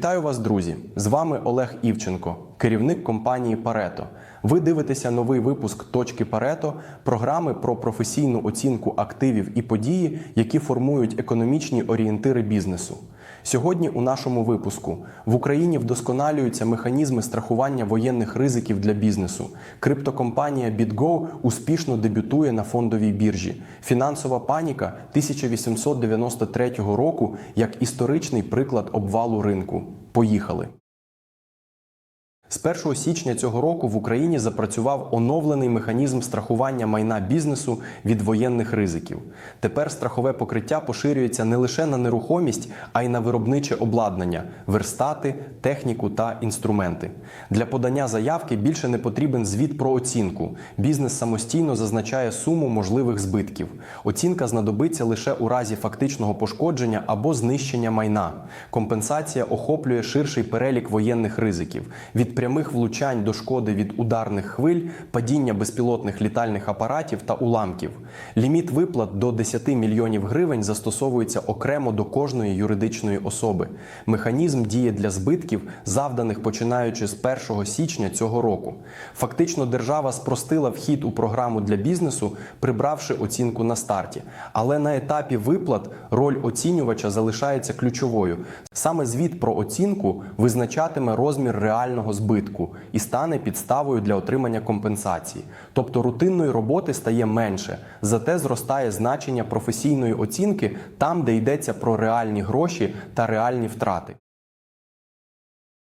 Вітаю вас, друзі! З вами Олег Івченко, керівник компанії Парето. Ви дивитеся новий випуск Точки Парето, програми про професійну оцінку активів і події, які формують економічні орієнтири бізнесу. Сьогодні у нашому випуску в Україні вдосконалюються механізми страхування воєнних ризиків для бізнесу. Криптокомпанія BitGo успішно дебютує на фондовій біржі. Фінансова паніка 1893 року як історичний приклад обвалу ринку. Поїхали. З 1 січня цього року в Україні запрацював оновлений механізм страхування майна бізнесу від воєнних ризиків. Тепер страхове покриття поширюється не лише на нерухомість, а й на виробниче обладнання, верстати, техніку та інструменти. Для подання заявки більше не потрібен звіт про оцінку. Бізнес самостійно зазначає суму можливих збитків. Оцінка знадобиться лише у разі фактичного пошкодження або знищення майна. Компенсація охоплює ширший перелік воєнних ризиків від прямих влучань до шкоди від ударних хвиль, падіння безпілотних літальних апаратів та уламків. Ліміт виплат до 10 мільйонів гривень застосовується окремо до кожної юридичної особи. Механізм діє для збитків, завданих починаючи з 1 січня цього року. Фактично, держава спростила вхід у програму для бізнесу, прибравши оцінку на старті. Але на етапі виплат роль оцінювача залишається ключовою. Саме звіт про оцінку визначатиме розмір реального збитку і стане підставою для отримання компенсації. Тобто рутинної роботи стає менше, зате зростає значення професійної оцінки там, де йдеться про реальні гроші та реальні втрати.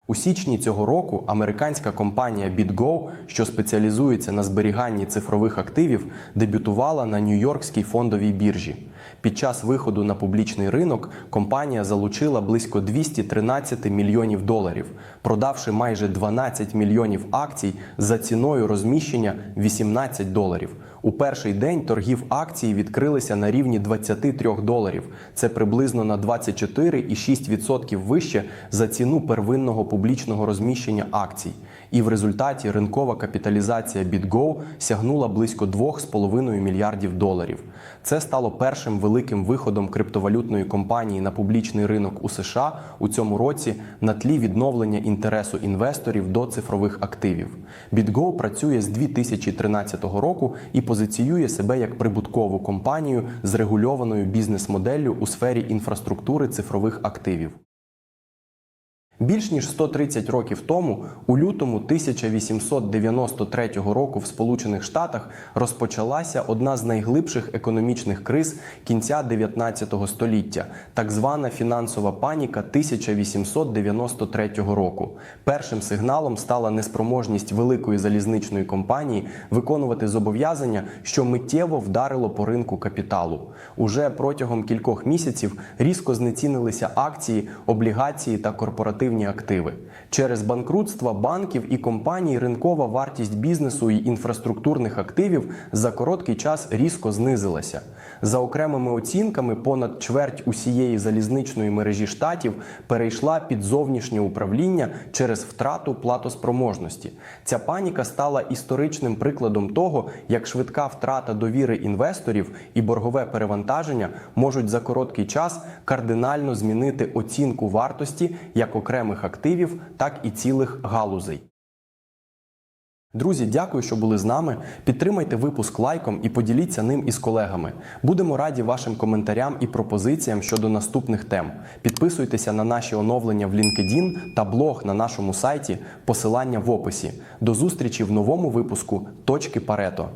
У січні цього року американська компанія BitGo, що спеціалізується на зберіганні цифрових активів, дебютувала на Нью-Йоркській фондовій біржі. Під час виходу на публічний ринок компанія залучила близько 213 мільйонів доларів, продавши майже 12 мільйонів акцій за ціною розміщення 18 доларів. У перший день торгів акції відкрилися на рівні 23 доларів. Це приблизно на 24,6% вище за ціну первинного публічного розміщення акцій. І в результаті ринкова капіталізація BitGo сягнула близько 2,5 мільярдів доларів. Це стало першим великим виходом криптовалютної компанії на публічний ринок у США у цьому році на тлі відновлення інтересу інвесторів до цифрових активів. BitGo працює з 2013 року і позиціює себе як прибуткову компанію з регульованою бізнес-моделлю у сфері інфраструктури цифрових активів. Більш ніж 130 років тому, у лютому 1893 року в Сполучених Штатах розпочалася одна з найглибших економічних криз кінця 19 століття, так звана фінансова паніка 1893 року. Першим сигналом стала неспроможність великої залізничної компанії виконувати зобов'язання, що миттєво вдарило по ринку капіталу. Уже протягом кількох місяців різко знецінилися акції, облігації та корпоративні активи. Через банкрутства банків і компаній ринкова вартість бізнесу і інфраструктурних активів за короткий час різко знизилася. За окремими оцінками, понад чверть усієї залізничної мережі штатів перейшла під зовнішнє управління через втрату платоспроможності. Ця паніка стала історичним прикладом того, як швидка втрата довіри інвесторів і боргове перевантаження можуть за короткий час кардинально змінити оцінку вартості як окремих активів, так і цілих галузей. Друзі, дякую, що були з нами. Підтримайте випуск лайком і поділіться ним із колегами. Будемо раді вашим коментарям і пропозиціям щодо наступних тем. Підписуйтеся на наші оновлення в LinkedIn та блог на нашому сайті. Посилання в описі. До зустрічі в новому випуску Точки Парето.